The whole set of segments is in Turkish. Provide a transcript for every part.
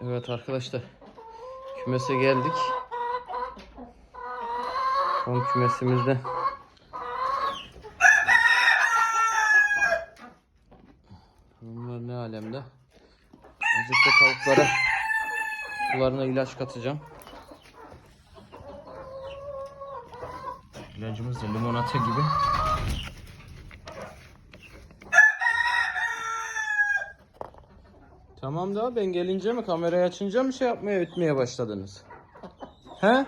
Evet arkadaşlar. Kümese geldik. Son kümesimizde. Bunlar ne alemde? Öncelikle tavuklara sularına ilaç katacağım. İlacımız da limonata gibi. Tamam da ben gelince mi kamerayı açınca mı şey yapmaya ütmeye başladınız? He?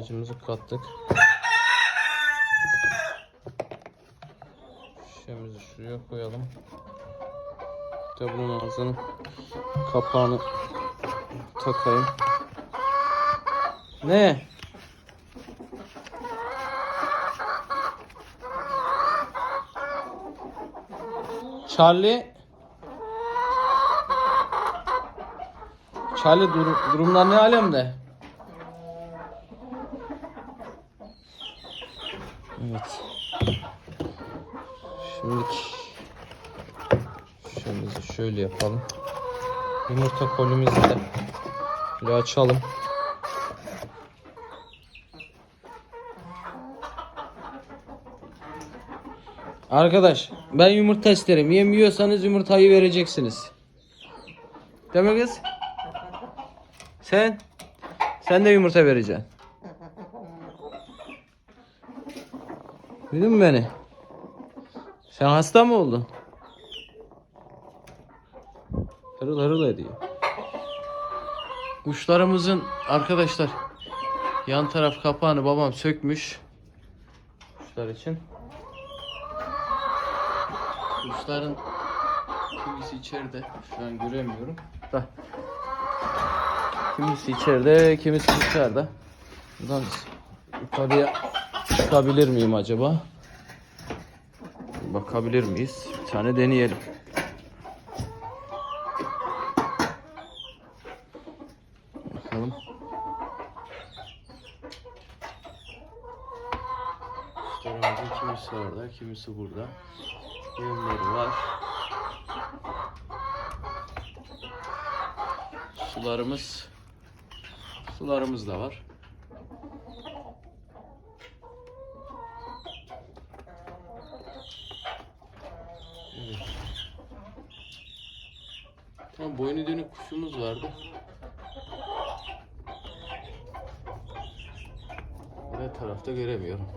İlacımızı kattık. Şişemizi şuraya koyalım. De bunun ağzının kapağını takayım. Ne? Charlie Charlie dur durumlar ne alemde? Evet. Şimdi şöyle şöyle yapalım. Yumurta kolimizi de böyle açalım. Arkadaş ben yumurta isterim. Yem yiyorsanız yumurtayı vereceksiniz. Değil mi kız? Sen? Sen de yumurta vereceksin. Duydun mu beni? Sen hasta mı oldun? Hırıl hırıl ediyor. Kuşlarımızın arkadaşlar yan taraf kapağını babam sökmüş. Kuşlar için. Kuşların kimisi içeride. Şu an göremiyorum. Da. Kimisi içeride, kimisi dışarıda. Buradan yukarıya çıkabilir miyim acaba? Bakabilir miyiz? Bir tane deneyelim. Bakalım. Kuşlarımızın kimisi orada, kimisi burada. Yemleri var. Sularımız sularımız da var. Tamam boynu dönük kuşumuz vardı. Ne tarafta göremiyorum.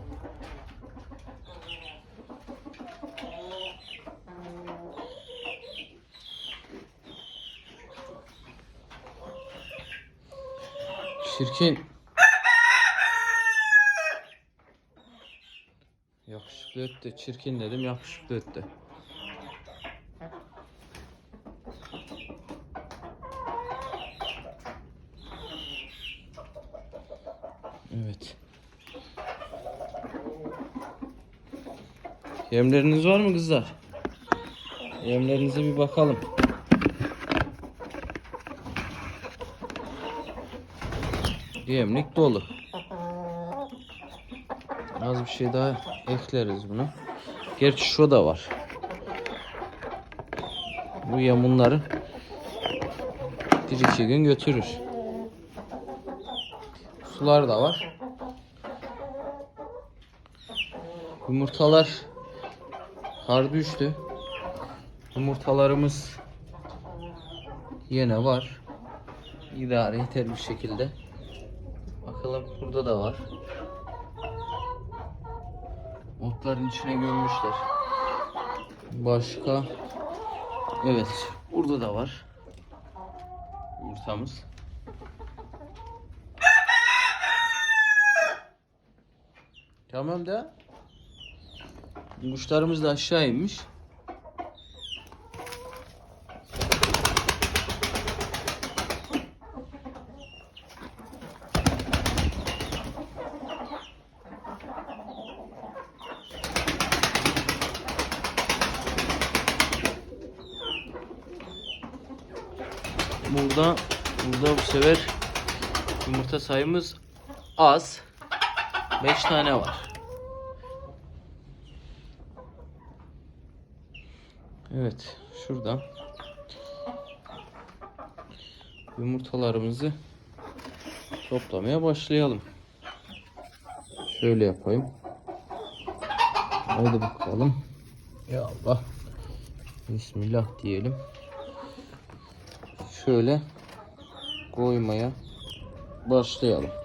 Çirkin. Yakışıklı öttü. Çirkin dedim yakışıklı öttü. Evet. Yemleriniz var mı kızlar? Yemlerinize bir bakalım. Yemlik dolu. Az bir şey daha ekleriz bunu. Gerçi şu da var. Bu yamunları bir iki gün götürür. Sular da var. Yumurtalar kar düştü. Yumurtalarımız yine var. İdare yeter bir şekilde. Bakalım burada da var. Otların içine gömmüşler. Başka? Evet. Burada da var. Yumurtamız. Tamam da. Kuşlarımız da aşağı inmiş. Burada burada bu sefer yumurta sayımız az. 5 tane var. Evet, şuradan yumurtalarımızı toplamaya başlayalım. Şöyle yapayım. Haydi bakalım. Ya Allah. Bismillah diyelim. Şöyle koymaya başlayalım.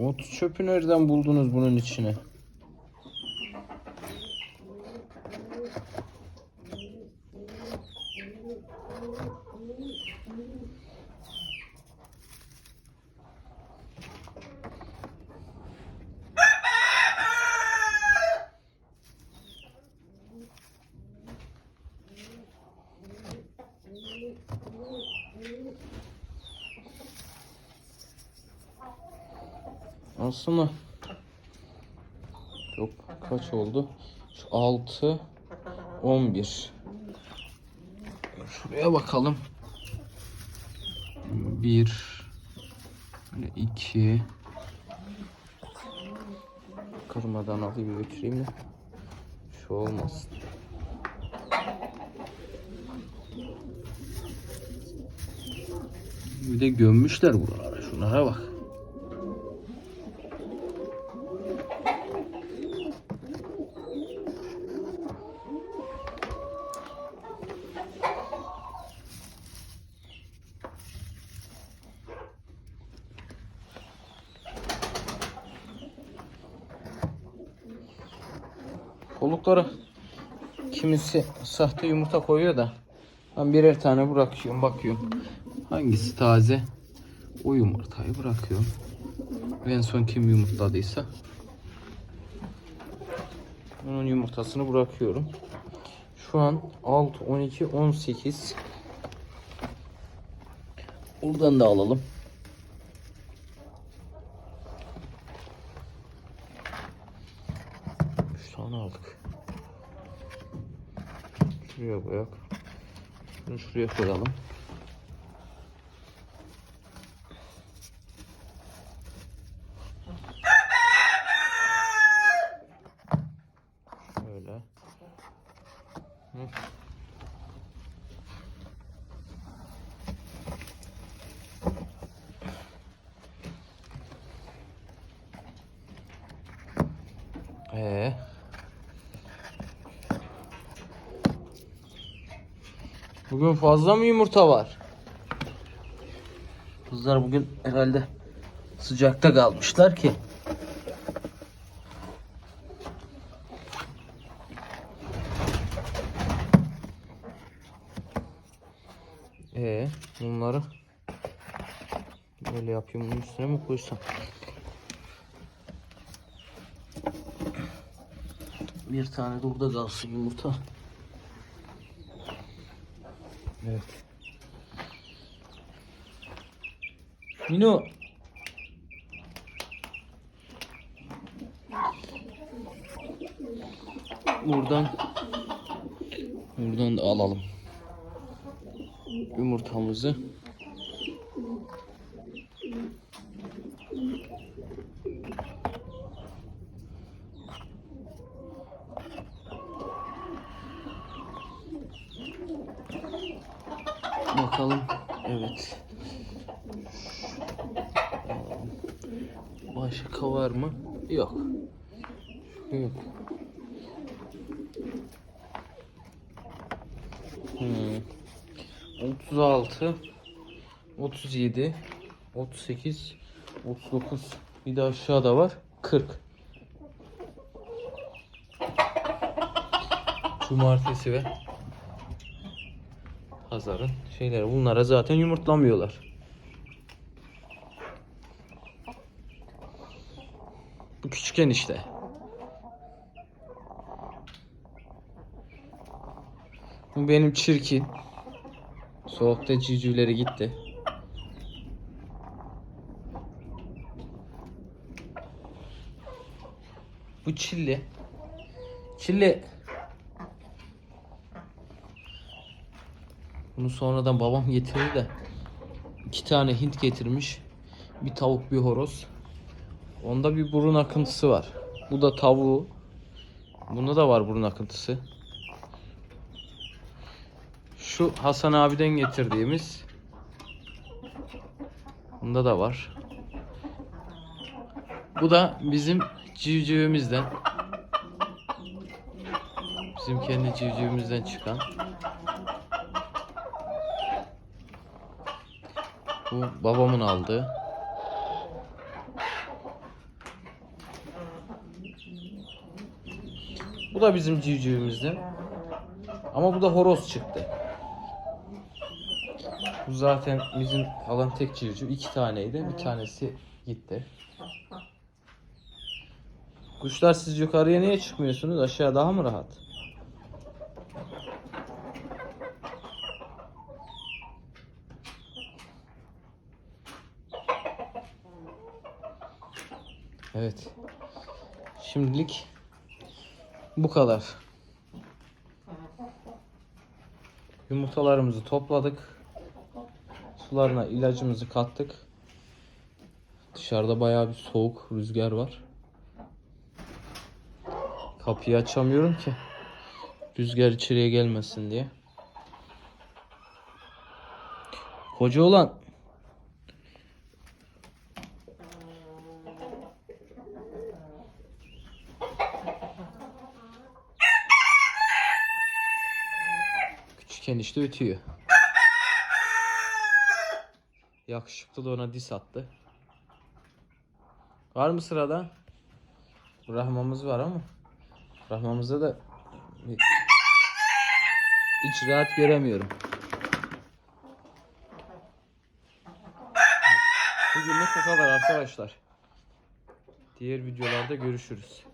Ot çöpü nereden buldunuz bunun içine? Aslında çok kaç oldu? Şu 6 11 Şuraya bakalım. 1 2 Kırmadan alayım götüreyim de şu olmasın. Bir de gömmüşler buralara. Şunlara bak. Koluklara kimisi sahte yumurta koyuyor da ben birer tane bırakıyorum bakıyorum. Hangisi taze o yumurtayı bırakıyorum. En son kim yumurtladıysa onun yumurtasını bırakıyorum. Şu an 6, 12, 18 Buradan da alalım. Şuraya koyak. Şunu şuraya koyalım. Şöyle. Hı. Ee. Bugün fazla mı yumurta var? Kızlar bugün herhalde sıcakta kalmışlar ki. Ee, bunları böyle yapayım bunun üstüne mi koysam? Bir tane de orada kalsın yumurta. Evet. Mino. Buradan buradan da alalım. Yumurtamızı. Bakalım. Evet. Başka var mı? Yok. Yok. Hmm. 36 37 38 39 bir de aşağıda var 40 Cumartesi ve pazarın şeyleri bunlara zaten yumurtlamıyorlar. Bu küçükken işte. Bu benim çirkin. Soğukta civcivleri gitti. Bu çilli. Çilli. Bunu sonradan babam getirdi de iki tane Hint getirmiş. Bir tavuk bir horoz. Onda bir burun akıntısı var. Bu da tavuğu. Bunda da var burun akıntısı. Şu Hasan abiden getirdiğimiz. Bunda da var. Bu da bizim civcivimizden. Bizim kendi civcivimizden çıkan. Bu babamın aldığı. Bu da bizim civcivimizden. Ama bu da horoz çıktı. Bu zaten bizim kalan tek civciv. iki taneydi. Bir tanesi gitti. Kuşlar siz yukarıya niye çıkmıyorsunuz? Aşağı daha mı rahat? Evet. Şimdilik bu kadar. Yumurtalarımızı topladık. Sularına ilacımızı kattık. Dışarıda bayağı bir soğuk rüzgar var. Kapıyı açamıyorum ki. Rüzgar içeriye gelmesin diye. Koca olan enişte ötüyor. Yakışıklı da ona dis attı. Var mı sırada? Rahmamız var ama Rahmamızda da hiç rahat göremiyorum. Bugünlük bu kadar arkadaşlar. Diğer videolarda görüşürüz.